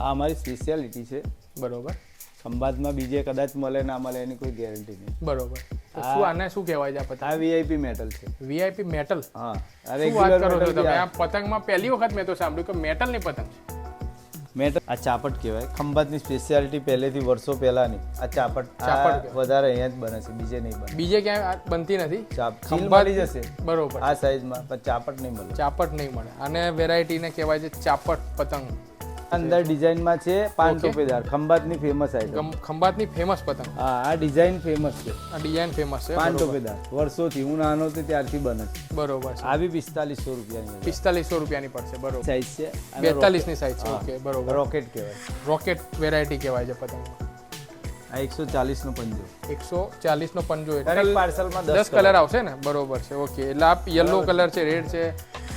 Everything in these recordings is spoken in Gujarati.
આ અમારી સ્પેશિયાલિટી છે. બરોબર. ખંભાતમાં બીજે કદાચ મળે ના મળે એની કોઈ ગેરંટી નહીં. બરોબર. શું આને શું કહેવાય છે પતંગ? આ વીઆઈપી મેટલ છે. વીઆઈપી મેટલ હા. અરે વાત કરો છો તમે? આ પતંગમાં પહેલી વખત મેં તો સાંભળ્યું કે મેટલની પતંગ છે. મેટલ આ ચાપટ કહેવાય. ખંભાતની સ્પેશિયાલિટી પહેલેથી વર્ષો પહેલાની. આ ચાપટ ચાપટ વધારે અહીંયા જ બને છે. બીજે નહીં બને. બીજે ક્યાંય બનતી નથી? ચીલ જશે. બરોબર. આ સાઈઝમાં પણ ચાપટ નહીં મળે. ચાપટ નહીં મળે. અને વેરાયટીને કહેવાય છે ચાપટ પતંગ. અંદર ડિઝાઇનમાં છે પાન ટોપેદાર ખંભાતની ફેમસ આઈટમ ખંભાતની ફેમસ પતંગ. હા આ ડિઝાઇન ફેમસ છે. આ ડિઝાઇન ફેમસ છે પાન. ટોપેદાર વર્ષોથી હું નાનો હતો ત્યારથી બને છે. બરોબર છે. આ બી પિસ્તાલીસો રૂપિયાની પિસ્તાલીસો રૂપિયાની પડશે બરોબર. સાઈઝ છે. બેતાલીસની સાઈઝ છે ઓકે બરોબર. રોકેટ કહેવાય. રોકેટ વેરાયટી કહેવાય છે પતંગ આ એકસો ચાલીસનો પંજો. એકસો ચાલીસનો પંજો. એટલે દરેક પાર્સલમાં દસ કલર આવશે ને? બરોબર છે ઓકે. એટલે આ યલો કલર છે રેડ છે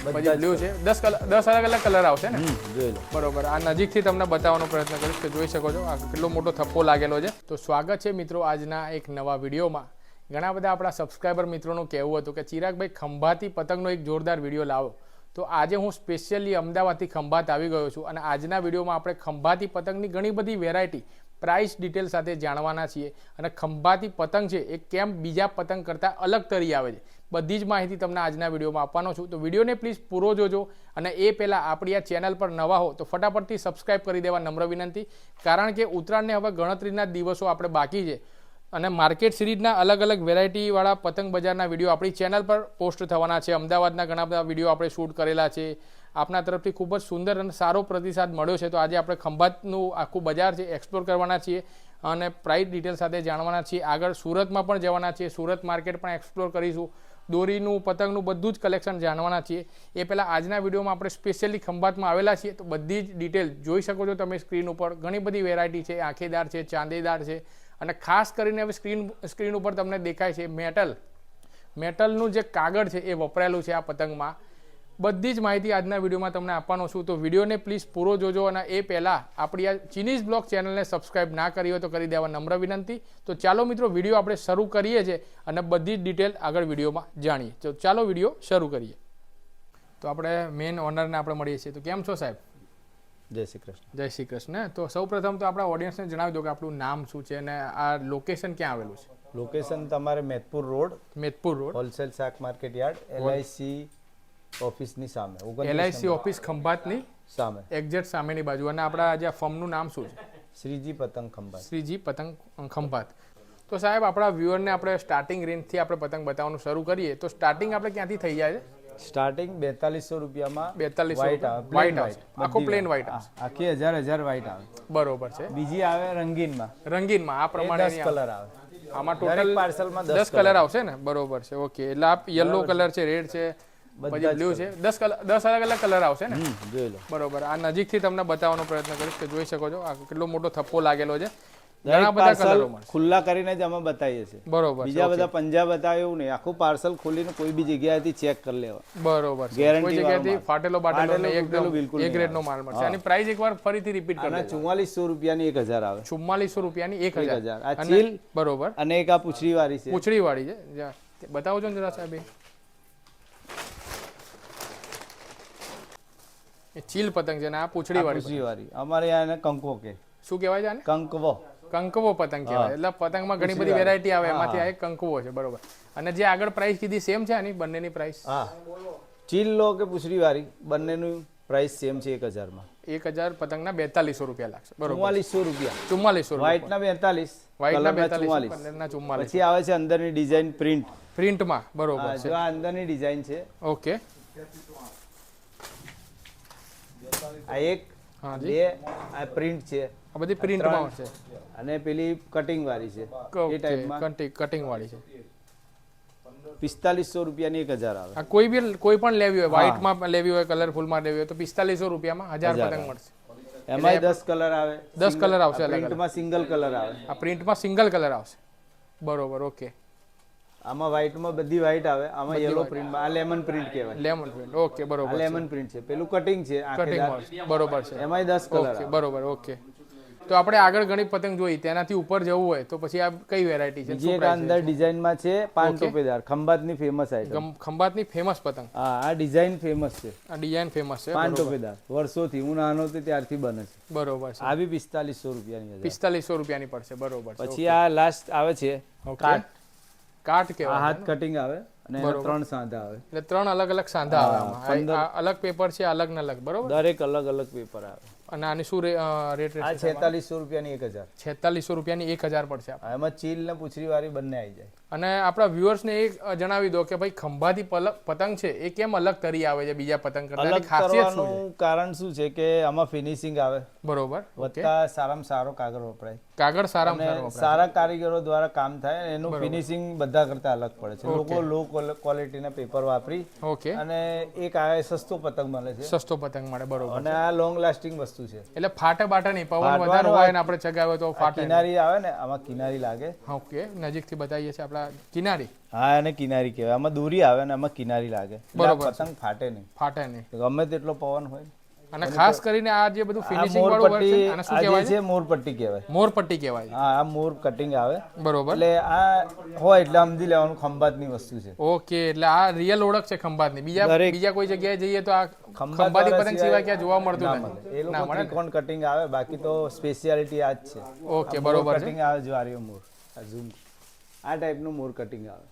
પછી બ્લુ છે. દસ કલર દસ અલગ અલગ કલર આવશે ને? જોઈ લો. બરોબર. આ નજીકથી તમને બતાવવાનો પ્રયત્ન કરીશ કે જોઈ શકો છો આ કેટલો મોટો થપ્પો લાગેલો છે. તો સ્વાગત છે મિત્રો આજના એક નવા વિડીયોમાં. ઘણા બધા આપણા સબસ્ક્રાઈબર મિત્રોનું કહેવું હતું કે ચિરાગભાઈ ખંભાતી પતંગનો એક જોરદાર વીડિયો લાવો. તો આજે હું સ્પેશિયલી અમદાવાદથી ખંભાત આવી ગયો છું અને આજના વિડીયોમાં આપણે ખંભાતી પતંગની ઘણી બધી વેરાયટી પ્રાઇસ ડિટેલ સાથે જાણવાના છીએ અને ખંભાતી પતંગ છે એ કેમ બીજા પતંગ કરતાં અલગ તરી આવે છે. બધી જ માહિતી તમને આજના વિડીયોમાં આપવાનો છું. તો વિડીયોને પ્લીઝ પૂરો જોજો અને એ પહેલાં આપણી આ ચેનલ પર નવા હો તો ફટાફટથી સબસ્ક્રાઇબ કરી દેવા નમ્ર વિનંતી. કારણ કે ઉત્તરાયણને હવે ગણતરીના દિવસો આપણે બાકી છે અને માર્કેટ સિરીઝના અલગ અલગ વેરાયટીવાળા પતંગ બજારના વીડિયો આપણી ચેનલ પર પોસ્ટ થવાના છે. અમદાવાદના ઘણા બધા વીડિયો આપણે શૂટ કરેલા છે. આપના તરફથી ખૂબ જ સુંદર અને સારો પ્રતિસાદ મળ્યો છે. તો આજે આપણે ખંભાતનું આખું બજાર છે એક્સપ્લોર કરવાના છીએ અને પ્રાઇસ ડિટેલ સાથે જાણવાના છીએ. આગળ સુરતમાં પણ જવાના છીએ. સુરત માર્કેટ પણ એક્સપ્લોર કરીશું. દોરીનું, પતંગનું બધું જ કલેક્શન જાણવાના છીએ. એ પહેલાં આજના વિડીયોમાં આપણે સ્પેશિયલી ખંભાતમાં આવેલા છીએ. તો બધી જ ડિટેલ જોઈ શકો છો તમે સ્ક્રીન ઉપર. ઘણી બધી વેરાયટી છે. આંખેદાર છે, ચાંદેદાર છે અને ખાસ કરીને હવે સ્ક્રીન સ્ક્રીન ઉપર તમને દેખાય છે મેટલ મેટલનું જે કાગળ છે એ વપરાયેલું છે આ પતંગમાં. બધી જ માહિતી આજના વિડીયોમાં તમને આપવાનો છું. તો વિડીયોને પ્લીઝ પૂરો જોજો અને એ પહેલાં આપણી આ ચીનીઝ બ્લોગ ચેનલને સબસ્ક્રાઇબ ના કરી હોય તો કરી દેવા નમ્ર વિનંતી. તો ચાલો મિત્રો વીડિયો આપણે શરૂ કરીએ છીએ અને બધી જ ડિટેલ આગળ વિડીયોમાં જાણીએ. તો ચાલો વીડિયો શરૂ કરીએ. તો આપણે મેઇન ઓનરને આપણે મળીએ છીએ. તો કેમ છો સાહેબ? જય શ્રી કૃષ્ણ. જય શ્રી કૃષ્ણ. તો સૌ પ્રથમ તો આપણા ઓડિયન્સને જણાવી દો કે આપણું નામ શું છે અને આ લોકેશન ક્યાં આવેલું છે? લોકેશન તમારે Metpur road Metpur road. Wholesale શાક માર્કેટ યાર્ડ એલઆઈસી ઓફિસની સામે. એલઆઈસી ઓફિસ ખંભાતની સામે. એક્ઝેક્ટ સામેની બાજુ. અને આપણા જે ફર્મનું નામ શું છે? શ્રીજી પતંગ ખંભાત. શ્રીજી પતંગ ખંભાત. તો સાહેબ આપણા વ્યુઅરને આપણે સ્ટાર્ટિંગ રેન્જથી આપણે પતંગ બતાવવાનું શરૂ કરીએ. તો સ્ટાર્ટિંગ આપણે ક્યાંથી થઈ જાય છે? સ્ટાર્ટિંગ બેતાલીસો રૂપિયામાં બેતાલીસ white આવે. વ્હાઇટ આવે આખો પ્લેન. વ્હાઇટ આખી હજાર હજાર વ્હાઈટ આવે. બરોબર છે. બીજી આવે રંગીનમાં. રંગીનમાં આ પ્રમાણે કલર આવે. આમાં ટોટલ પાર્સલમાં દસ કલર આવશે ને? બરોબર છે. ઓકે એટલે આ યલો કલર છે. રેડ છે. પછી બ્લુ છે. દસ કલર દસ અલગ અલગ કલર આવશે ને? જોઈ લો. બરોબર. આ નજીકથી તમને બતાવવાનો પ્રયત્ન કરીશ કે જોઈ શકો છો આ કેટલો મોટો થપ્પો લાગેલો છે. ઘણા બધા કલરો ખુલ્લા કરીને જ અમે બતાવીએ છીએ. બરોબર બીજા બધા પંજા બતાવે એવું નહીં. આખું પાર્સલ ખોલીને કોઈ બી જગ્યાએથી ચેક કરી લેવા. બરોબર જગ્યાએથી ફાટેલો બાટેલો એકદમ બિલકુલ એ નહીં ગ્રેડનો માલ મળશે. આની પ્રાઇસ એકવાર ફરીથી રિપીટ કરી રૂપિયાની આવે. ચુમ્માલીસો રૂપિયાની એક એક હજાર. હજાર આ ચીલ બરોબર. અને એક આ પૂછડી વાળી છે. પૂંછડી વાળી છે. બતાવો છો ને જરા સાહેબ એ. ચીલ પતંગ છે ને આ પૂંછડી વાળી પૂછડી વાળી. અમારે આને કંકવો કે. શું કહેવાય છે આને? કંકવો. કંકવો પતંગ કહેવાય. એટલે પતંગમાં ઘણી બધી વેરાયટી આવે. એમાંથી આ એક કંકવો છે બરોબર. અને જે આગળ પ્રાઇસ કીધી સેમ છે આની? બંનેની પ્રાઇસ હા. ચીલ લો કે પૂછડી વાળી? બંનેનું પ્રાઇસ સેમ છે એક હજારમાં. એક હજાર પતંગના બેતાલીસો રૂપિયા લાગશે. બરોબર. ચુમ્માલીસો રૂપિયા. ચુમ્માલીસો રૂપિયા. વ્હાઈટ ના બેતાલીસ કલરના બેતાલીસ ચુમ્માલીસ. પછી આવે છે અંદરની ડિઝાઇન પ્રિન્ટ પ્રિન્ટમાં બરોબર છે. જો આ અંદરની ડિઝાઇન છે. ઓકે આ એક બે આ પ્રિન્ટ છે. આ બધી પ્રિન્ટમાં છે. અને પેલી કટિંગ વાળી છે. એ ટાઈપમાં કટિંગ વાળી છે. પિસ્તાલીસો રૂપિયાની એક હજાર આવે. આ કોઈ બી કોઈ પણ લેવી હોય વ્હાઈટમાં લેવી હોય કલરફુલમાં લેવી હોય તો પિસ્તાલીસો રૂપિયામાં હજાર પતંગ મળશે. એમાં દસ કલર આવે. દસ કલર આવશે પ્રિન્ટમાં સિંગલ કલર આવે. આ પ્રિન્ટમાં સિંગલ કલર આવશે. બરોબર ઓકે. આમાં વ્હાઈટમાં બધી વ્હાઈટ આવે. આમાં યલો પ્રિન્ટમાં આ લેમન પ્રિન્ટ કહેવાય. લેમન પ્રિન્ટ ઓકે બરોબર લેમન પ્રિન્ટ છે. પેલું કટિંગ છે કટિંગ બરોબર છે. એમાંય દસ કલર બરોબર ઓકે તો આપણે આગળ ઘણી પતંગ જોઈ. તેનાથી ઉપર જવું હોય તો પછી આ કઈ વેરાયટી છે? જે અંદર ડિઝાઇનમાં છે પાંચ ટોપેદાર. ખંભાતની ફેમસ આઈટમ ખંભાતની ફેમસ પતંગ. હા આ ડિઝાઇન ફેમસ છે. આ ડિઝાઇન ફેમસ છે પાંચ ટોપેદાર. વર્ષોથી હું નાનો હતો ત્યારથી બને છે. બરોબર છે. આવી પિસ્તાલીસો રૂપિયાની પિસ્તાલીસો રૂપિયાની પડશે બરોબર પછી આ લાસ્ટ આવે છે કાટ. કાટ કહેવાય હાથ કટિંગ આવે અને ત્રણ સાંધા આવે. એટલે ત્રણ અલગ અલગ સાંધા આવે અલગ પેપર છે અલગ ને અલગ. બરોબર? દરેક અલગ અલગ પેપર આવે. અને આની શું રેટ આ છેતાલીસો રૂપિયાની એક હજાર. છેતાલીસો રૂપિયાની એક હજાર પડશે એમાં ચીલ ને પૂછરી વાળી બંને આવી જાય. અને આપણા વ્યુઅર્સને એ જણાવી દો કે ભાઈ ખંભાતી પતંગ છે એ કેમ અલગ તરી આવે છે બીજા પતંગ કરતા? ખાસિયત શું છે? કારણ શું છે કે આમાં ફિનિશિંગ આવે. બરોબર વત્તા સારામાં સારો કાગળ વપરાય. કાગળ સારામાં. સારા કારીગરો દ્વારા કામ થાય એનું ફિનિશિંગ બધા કરતા અલગ પડે છે. લોકો લો ક્વોલિટીના પેપર વાપરી ઓકે. અને એક આવે સસ્તો પતંગ મળે છે. સસ્તો પતંગ મળે બરોબર. અને આ લોંગ લાસ્ટિંગ વસ્તુ છે. એટલે ફાટે બાટે નહીં પવન વધારે હોય ને આપણે ચગાવે તો ફાટે કિનારી આવે ને આમાં કિનારી લાગે. ઓકે નજીકથી બતાવીએ છીએ આપણા કિનારી. હા એને કિનારી કહેવાય. આમાં દોરી આવે ને આમાં કિનારી લાગે. બરોબર. પતંગ ફાટે નહીં. ફાટે નહીં. ગમે તેટલો પવન હોય. અને ખાસ કરીને આ જે બધું ફિનિશિંગ વાળું વર્ક છે આને શું કહેવાય? છે મોરપટ્ટી કહેવાય. મોરપટ્ટી કહેવાય. હા આ મોર કટિંગ આવે. બરોબર. એટલે આ હોય એટલે સમજી લેવાનું ખંભાતની વસ્તુ છે. ઓકે એટલે આ રિયલ ઓળખ છે ખંભાતની. બીજા બીજા કોઈ જગ્યાએ જઈએ તો આ ખંભાત પતંગ સિવાય ક્યાં જોવા મળતું નથી. એ લોકો ત્રિકોણ કટિંગ આવે બાકી તો સ્પેશિયાલિટી આ જ છે. ઓકે બરોબર કટિંગ આવે જ્વારીઓ મોર. આ ઝૂમ. આ ટાઈપનું મોર કટિંગ આવે.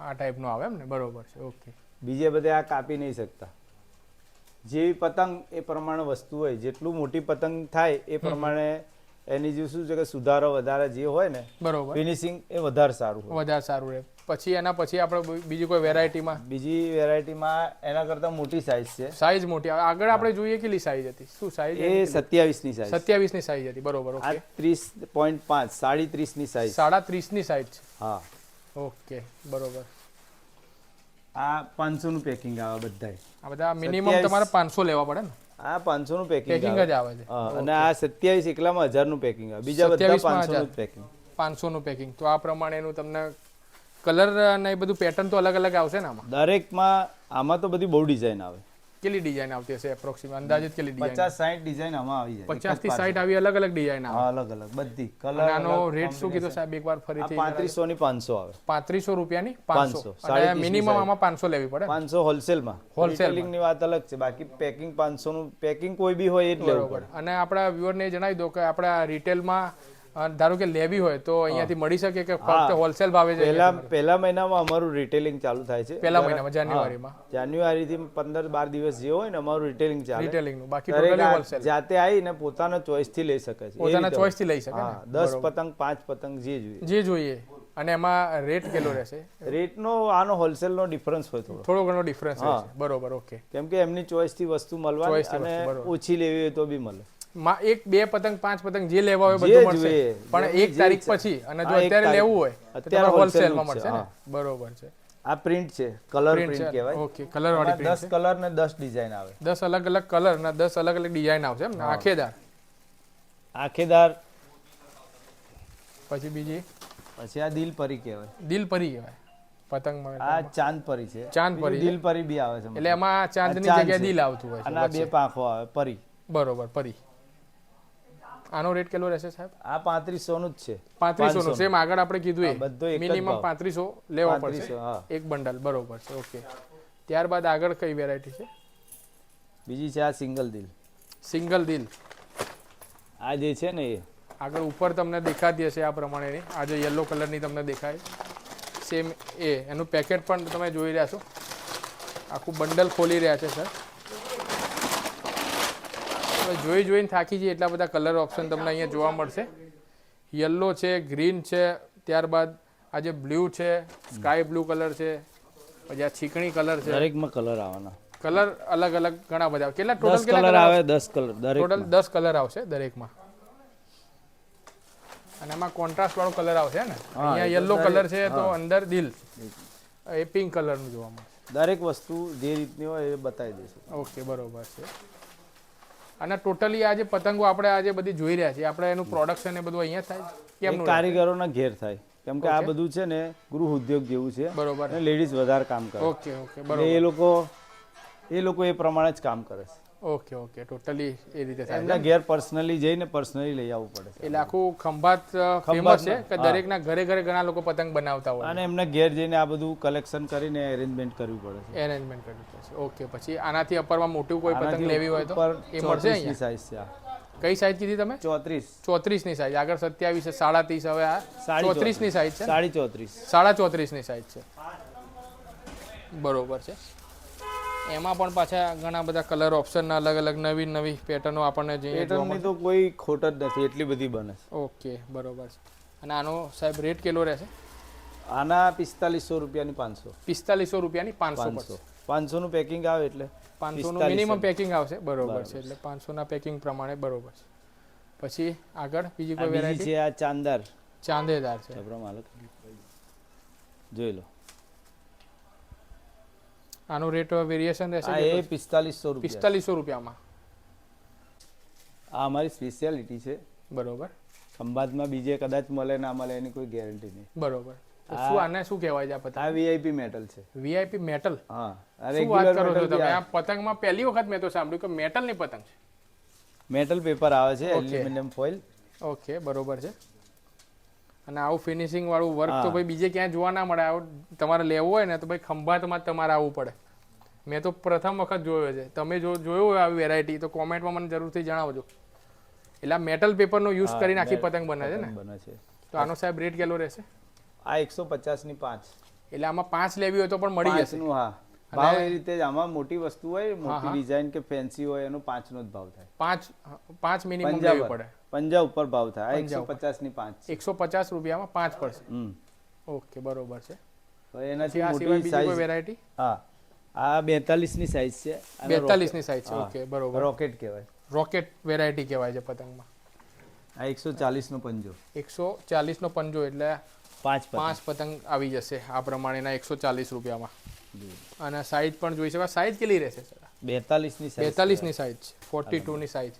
આ ટાઈપનું આવે એમ ને? બરોબર છે ઓકે. બીજે બધે આ કાપી નહીં શકતા. જેવી પતંગ એ પ્રમાણે વસ્તુ હોય જેટલું મોટી પતંગ થાય એ પ્રમાણે એની જે શું છે કે સુધારો વધારે જે હોય ને બરોબર. ફિનિશિંગ એ વધારે સારું હોય. વધારે સારું રહે. પછી એના પછી આપણે બીજી કોઈ વેરાયટીમાં બીજી વેરાયટીમાં એના કરતાં મોટી સાઇઝ છે. સાઇઝ મોટી. આવે આગળ આપણે જોઈએ કેટલી સાઇઝ હતી? શું સાઇઝ એ સત્યાવીસની સાઇઝ સત્યાવીસની સાઈઝ હતી. બરોબર આ ત્રીસ પોઈન્ટ પાંચ સાડી ત્રીસની સાઇઝ સાડા ત્રીસની સાઈઝ છે. હા. ઓકે બરોબર. આ પાંચસો નું પેકિંગ આવે બધાય. આ બધા મિનિમમ તમારે પાંચસો લેવા પડે ને? આ પાંચસોનું પેકિંગ પેકિંગ જ આવે છે. અને આ સત્યાવીસ એકલામાં હજારનું પેકિંગ આવે. બીજા બધા પાંચસો નું પેકિંગ પાંચસો નું પેકિંગ તો આ પ્રમાણેનું તમને કલર અને એ બધું પેટર્ન તો અલગ અલગ આવશે ને આમાં? દરેકમાં આમાં તો બધી બહુ ડિઝાઇન આવે. કેટલી ડિઝાઇન આવતી હશે એપ્રોક્સિમેટ અંદાજિત કેટલી ડિઝાઇન પચાસ સાઠ ડિઝાઇન આમાં આવી જાય. પચાસથી સાઠ આવી અલગ અલગ ડિઝાઇન આવે. અલગ અલગ. બધી. કલર આનો રેટ શું કીધો સાહેબ એકવાર વાર ફરીથી પાંત્રીસો ની પાંચસો આવે. પાંત્રીસો રૂપિયાની પાંચસો. 500, અને મિનિમમ આમાં પાંચસો લેવી પડે. પાંચસો હોલસેલમાં હોલસેલિંગની વાત અલગ છે. બાકી પેકિંગ પાંચસો નું પેકિંગ કોઈ બી હોય એ જ લેવું પડે. અને આપણા વ્યુઅરને જણાવી દો કે આપણા રિટેલમાં ધારો કે લેવી હોય તો અહીંયાથી મળી શકે કે ફક્ત હોલસેલ ભાવે છે પહેલા પહેલા મહિનામાં અમારું રિટેલિંગ ચાલુ થાય છે. પહેલા મહિનામાં જાન્યુઆરીમાં. જાન્યુઆરી થી પંદર બાર દિવસ જે હોય ને અમારું રિટેલિંગ ચાલે. રિટેલિંગનું બાકી ટોટલી હોલસેલ જાતે આવીને પોતાનો ચોઈસથી લઈ શકે છે. પોતાના ચોઇસથી લઈ શકે હા દસ પતંગ પાંચ પતંગ જે જોઈએ. જે જોઈએ. અને એમાં રેટ કેટલો રહેશે? રેટનો આનો હોલસેલનો ડિફરન્સ હોય થોડો. થોડો ઘણો ડિફરન્સ રહેશે. બરોબર ઓકે કેમ કે એમની ચોઇસથી વસ્તુ થી અને ઓછી લેવી હોય તો બી મળે. એક બે પતંગ પાંચ પતંગ જે લેવા હોય બધું મળશે. પણ એક તારીખ પછી અને જો અત્યારે લેવું હોય અત્યારે હોલસેલમાં મળશે ને? બરોબર છે. આ પ્રિન્ટ છે કલર પ્રિન્ટ કહેવાય. ઓકે કલર વાળી પ્રિન્ટ 10 કલર ને 10 ડિઝાઇન આવે. 10 અલગ અલગ કલર ને 10 અલગ અલગ ડિઝાઇન આવશે એમ ને? આખેદાર. આખેદાર. પછી બીજી? પછી આ દિલ પરી કહેવાય. દિલ પરી કહેવાય પતંગમાં આ ચાંદ પરી છે. ચાંદ પરી દિલ પરી બી આવે છે એટલે એમાં ચાંદની ચાંદ જગ્યાએ છે. દિલ આવતું હોય છે અને બે પાંખો આવે પરી. બરોબર પરી. આનો રેટ કેટલો રહેશે સાહેબ? આ પાંત્રીસો નું જ છે. પાંત્રીસો નું સેમ આગળ આપણે કીધું એ. એક મિનિમમ પાંત્રીસો લેવા પડશે. એક બંડલ બરોબર છે ઓકે. ત્યારબાદ આગળ કઈ વેરાયટી છે? બીજી છે આ સિંગલ દિલ સિંગલ દિલ આ જે છે ને એ. આગળ ઉપર તમને દેખાતી હશે આ પ્રમાણેની. આ જે યલો કલરની તમને દેખાય. સેમ એ. એનું પેકેટ પણ તમે જોઈ રહ્યા છો. આખું બંડલ ખોલી રહ્યા છે સર જોઈ જોઈને થાકી જઈએ એટલા બધા કલર ઓપ્શન તમને અહીંયા જોવા મળશે. યલો છે ગ્રીન છે ત્યારબાદ આ જે બ્લુ છે સ્કાય બ્લુ કલર છે પછી આ છીકણી કલર છે. દરેકમાં કલર આવવાના. કલર અલગ અલગ ઘણા બધા. કેટલા ટોટલ કલર આવે દસ કલર દરેક ટોટલ દસ કલર આવશે દરેકમાં. અને એમાં કોન્ટ્રાસ્ટ વાળો કલર આવશે ને? અહીંયા યલો કલર છે તો અંદર દિલ. એ પિંક કલરનું જોવા મળશે. દરેક વસ્તુ જે રીતની હોય એ બતાવી દેશે ઓકે બરોબર છે. અને ટોટલી આ જે પતંગો આપણે આજે બધી જોઈ રહ્યા છીએ. આપણે એનું પ્રોડક્શન એ બધું અહીંયા થાય. કેમ કારીગરોના ઘેર થાય. કેમ કે આ બધું છે ને ગૃહ ઉદ્યોગ જેવું છે. બરોબર. લેડીઝ વધારે કામ કરે. ઓકે ઓકે બરોબર. એ લોકો એ લોકો એ પ્રમાણે જ કામ કરે છે. ઓકે ઓકે ટોટલી એ રીતે થાય. એમના ઘેર પર્સનલી જઈને પર્સનલી લઈ આવવું પડે એટલે આખું ખંભાત ફેમસ છે કે દરેકના ઘરે ઘરે ઘણા લોકો પતંગ બનાવતા હોય. અને એમને ઘેર જઈને આ બધું કલેક્શન કરીને એરેન્જમેન્ટ કરવું પડે છે. એરેન્જમેન્ટ કરવું પડશે ઓકે પછી આનાથી અપરમાં મોટું કોઈ પતંગ લેવી હોય તો? એ મળશે 34 અહીંયા? સાઈઝ છે આ. કઈ સાઈઝ કીધી તમે? ચોત્રીસ. ચોત્રીસની સાઈઝ આગળ સત્યાવીસ છે સાડા ત્રીસ હવે આ ચોત્રીસ. ની સાઈઝ છે સાડી ચોત્રીસ. સાડા ચોત્રીસની સાઈઝ છે. બરોબર છે. એમાં પણ પાછા ઘણા બધા કલર ઓપ્શન અલગ અલગ નવી નવી પેટર્નો આપણને જે પેટર્નની તો કોઈ ખોટ જ નથી એટલી બધી બને ઓકે બરોબર છે. અને આનો સાહેબ રેટ કેટલો રહેશે? આના પિસ્તાલીસો રૂપિયાની પાંચસો. પિસ્તાલીસો રૂપિયાની પાંચસો પાંચસો. પાંચસોનું પેકિંગ આવે એટલે પાંચસોનું મિનિમમ પેકિંગ આવશે? બરોબર છે એટલે પાંચસોના પેકિંગ પ્રમાણે બરોબર છે. પછી આગળ બીજી કોઈ વેરાયટી છે આ ચાંદાર. ચાંદેદાર છે. જોઈ લો. આનો રેટ વેરિએશન રહેશે એ પિસ્તાલીસો રૂપિયા. પિસ્તાલીસો રૂપિયામાં. આ અમારી સ્પેશિયાલિટી છે. બરોબર. ખંભાતમાં બીજે કદાચ મળે ના મળે એની કોઈ ગેરંટી નહીં. બરોબર. શું આને શું કહેવાય છે આ પતંગ? આ વીઆઈપી મેટલ છે. વીઆઈપી મેટલ હા શું વાત કરો છો તમે? આ. પતંગમાં પહેલી વખત મેં તો સાંભળ્યું કે મેટલની પતંગ છે. મેટલ પેપર આવે છે. એલ્યુમિનિયમ ફોઇલ ઓકે બરોબર છે. અને આવું ફિનિશિંગ વાળું વર્ક તો ભાઈ બીજે ક્યાં જોવા ના મળે. આવું તમારે લેવું હોય ને તો ભાઈ ખંભાતમાં તમારે આવવું પડે. મેં તો પ્રથમ વખત જોયો છે. તમે જો જોયું હોય આવી વેરાયટી તો કોમેન્ટમાં મને જરૂરથી જણાવજો. એટલે આ મેટલ પેપરનો યુઝ કરીને આખી પતંગ બને છે ને? બને છે. તો આનો સાહેબ રેટ કેટલો રહેશે? આ એકસો પચાસની પાંચ. એટલે આમાં પાંચ લેવી હોય તો પણ મળી જશે. હા. ભાવ એ રીતે જ આમાં મોટી વસ્તુ હોય મોટી ડિઝાઇન કે ફેન્સી હોય એનો પાંચ નો જ ભાવ થાય. પાંચ પાંચ મિનિમમ પંજા લેવી પડે. પંજા ઉપર ભાવ થાય. એકસો પચાસની પાંચ એકસો પચાસ રૂપિયામાં પાંચ પડશે. ઓકે બરોબર છે. તો એનાથી મોટી સાઈઝ વેરાયટી હા. આ બેતાલીસની સાઈઝ છે બેતાલીસની સાઈઝ છે. ઓકે બરોબર. રોકેટ કહેવાય. રોકેટ વેરાયટી કહેવાય છે પતંગમાં. આ એકસો ચાલીસ નો પંજો. એકસો ચાલીસ નો પંજો એટલે પાંચ પાંચ પતંગ આવી જશે. આ પ્રમાણેના એકસો ચાલીસ રૂપિયામાં. અને સાઈઝ પણ જોઈ શકાય સાઈઝ કેટલી રહેશે બેતાલીસની સાઈઝ બેતાલીસની સાઈઝ છે. ફોર્ટી ટુની સાઈઝ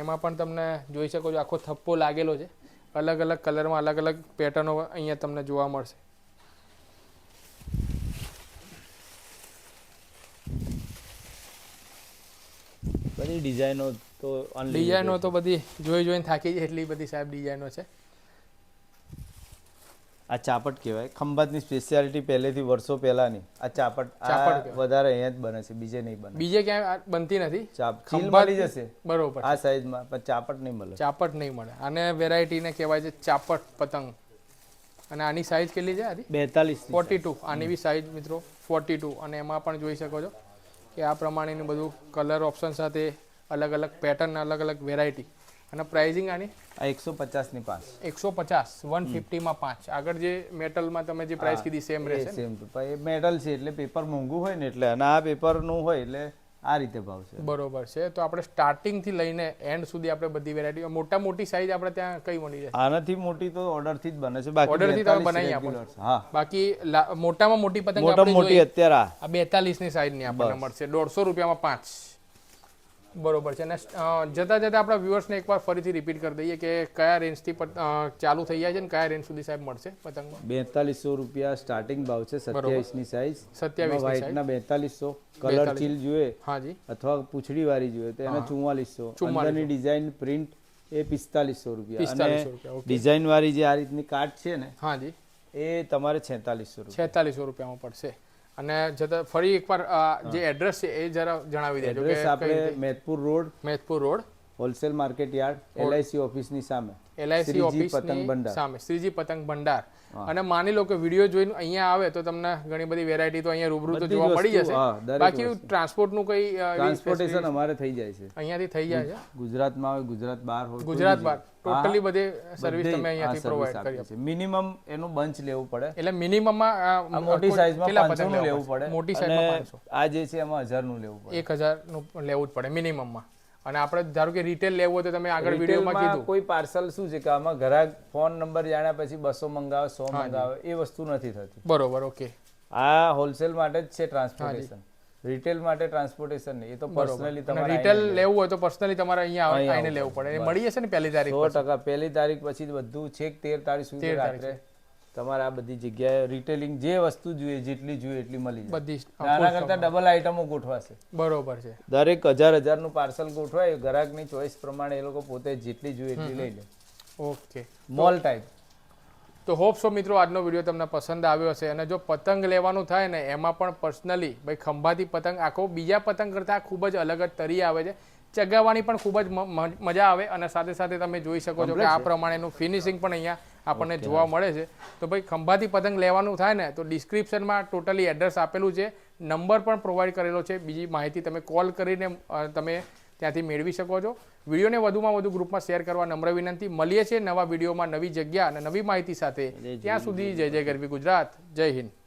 એમાં પણ તમને જોઈ શકો છો આખો થપ્પો લાગેલો છે. અલગ અલગ કલરમાં અલગ અલગ પેટર્નો અહીંયા તમને જોવા મળશે. બધી ડિઝાઇનો તો ડિઝાઇનો તો બધી જોઈ જોઈને થાકી જાય એટલી બધી સાહેબ ડિઝાઇનો છે. આ ચાપટ કહેવાય. ખંભાતની સ્પેશિયાલિટી પહેલેથી વર્ષો પહેલાની. આ ચાપટ ચાપટ વધારે અહીંયા જ બને છે બીજે નહીં બને. બીજે ક્યાંય બનતી નથી? ચાપ ખીલ ખંભાત- જશે. બરોબર. આ સાઈઝમાં પણ ચાપટ નહીં મળે. ચાપટ નહીં મળે. અને વેરાયટીને કહેવાય છે ચાપટ પતંગ. અને આની સાઈઝ કેટલી છે આની? બેતાલીસ ફોર્ટી ટુ આની બી સાઈઝ મિત્રો ફોર્ટી ટુ અને એમાં પણ જોઈ શકો છો કે આ પ્રમાણેનું બધું કલર ઓપ્શન સાથે અલગ અલગ પેટર્ન અલગ અલગ વેરાયટી અને પ્રાઇઝિંગ આની? આ એકસો પચાસની પાંચ. એકસો પચાસ વન ફિફ્ટીમાં પાંચ આગળ જે મેટલમાં તમે જે પ્રાઇસ કીધી સેમ રહેશે સેમ એ મેટલ છે એટલે પેપર મોંઘું હોય ને એટલે અને આ પેપરનું હોય એટલે આ રીતે ભાવ છે. બરોબર છે. તો આપણે સ્ટાર્ટિંગથી લઈને એન્ડ સુધી આપણે બધી વેરાયટી મોટા મોટી સાઈઝ આપણે ત્યાં કઈ મળી જાય આનાથી મોટી તો ઓર્ડરથી જ બને છે બાકી Order થી તમે બનાવી આપો. હા. બાકી મોટામાં મોટી પતંગ મોટા મોટી અત્યારે આ. આ બેતાલીસની સાઈઝની આપણને મળશે. દોઢસો રૂપિયામાં પાંચ. બરોબર છે. અને જતાં જતા આપણા વ્યુઅર્સને એકવાર ફરીથી રિપીટ કરી દઈએ કે કયા રેન્જથી ચાલુ થઈ જાય છે ને કયા રેન્જ સુધી સાહેબ મળશે પતંગમાં? બેતાલીસો રૂપિયા સ્ટાર્ટિંગ ભાવ છે સત્યાવીસની સાઇઝ સત્યાવીસ વ્હાઇટના બેતાલીસો. કલર ચીલ જોઈએ. હાજી. અથવા પૂછડી વાળી જોઈએ. તો એના ચુમ્માલીસો અંદરની ડિઝાઇન પ્રિન્ટ એ પિસ્તાલીસો રૂપિયા. અને 4500 રૂપિયા, ડિઝાઇન વાળી જે આ રીતની કાર્ડ છે ને હાજી. એ તમારે છેતાલીસો રૂપિયા. છેતાલીસો રૂપિયામાં પડશે. અને જતા ફરી એકવાર જે એડ્રેસ છે એ જરા જણાવી દેજો કે એડ્રેસ આપણે Medpur road. Medpur road. Wholesale market yard LIC ઓફિસની સામે. એલઆઈસી ઓફિસ પતંગ ભંડાર. સામે શ્રીજી પતંગ ભંડાર. અને માની લો કે વીડિયો જોઈને અહીંયા આવે તો તમને ઘણી બધી વેરાયટી તો અહીંયા રૂબરૂ તો જોવા મળી જશે. બાકી ટ્રાન્સપોર્ટનું કઈ ટ્રાન્સપોર્ટેશન અમારે થઈ જાય છે. અહીંયાથી થઈ જાય છે. ગુજરાતમાં આવે ગુજરાત બહાર હોય ગુજરાત બહાર. ટોટલી બધી સર્વિસ તમે અહીંયાથી પ્રોવાઈડ કરી છીએ મિનિમમ એનું બંચ લેવું પડે. એટલે મિનિમમમાં આ મોટી સાઈઝમાં પાંચસો નું લેવું પડે? મોટી સાઈઝમાં પાંચસો. આ જે છે એમાં હજારનું લેવું પડે. એક હજારનું લેવું જ પડે મિનિમમમાં અને આપણે ધારો કે રિટેલ લેવું હોય તો તમે આગળ વિડીયોમાં કીધું. કોઈ પાર્સલ શું છે કે આમાં ઘરાક ફોન નંબર જાણ્યા પછી બસો મંગાવે સો મંગાવે એ વસ્તુ નથી થતી. બરોબર ઓકે આ હોલસેલ માટે જ છે ટ્રાન્સપોર્ટેશન રિટેલ માટે ટ્રાન્સપોર્ટેશન નહીં એ તો પર્સનલી તમારે રિટેલ લેવું હોય તો પર્સનલી તમારે અહીંયા આવ- આવીને લેવું પડે. મળી જશે ને પહેલી તારીખ સો ટકા. પહેલી તારીખ પછી બધું છેક તેર તારીખ સુધી રાત્રે તમારે આ બધી જગ્યાએ રિટેલિંગ જે વસ્તુ જોઈએ જેટલી જોઈએ એટલી મળી જાય. બધી નાના કરતા ડબલ આઈટમો ગોઠવાશે. બરોબર છે. દરેક હજાર હજારનું પાર્સલ ગોઠવાય ગ્રાહકની ચોઈસ પ્રમાણે એ લોકો પોતે જેટલી જોઈએ એટલી લઈ લે. ઓકે. મોલ ટાઈપ તો હોપ સો મિત્રો આજનો વીડિયો તમને પસંદ આવ્યો હશે. અને જો પતંગ લેવાનું થાય ને એમાં પણ પર્સનલી ભાઈ ખંભાતી પતંગ આખો બીજા પતંગ કરતાં ખૂબ જ અલગ જ તરી આવે છે. ચગાવવાની પણ ખૂબ જ મજા આવે. અને સાથે સાથે તમે જોઈ શકો છો કે આ પ્રમાણેનું ફિનિશિંગ પણ અહીંયા આપણને જોવા મળે છે. તો ભાઈ ખંભાતી પતંગ લેવાનું થાય ને તો ડિસ્ક્રિપ્શનમાં ટોટલી એડ્રેસ આપેલું છે. નંબર પણ પ્રોવાઈડ કરેલો છે. બીજી માહિતી તમે કોલ કરીને તમે ત્યાંથી મેળવી શકો છો. વિડીયોને વધુમાં વધુ ગ્રુપમાં શેર કરવા નમ્ર વિનંતી. મળીએ છીએ નવા વિડીયોમાં નવી જગ્યા અને નવી માહિતી સાથે. ત્યાં સુધી જય જય ગરવી ગુજરાત. જય હિન્દ.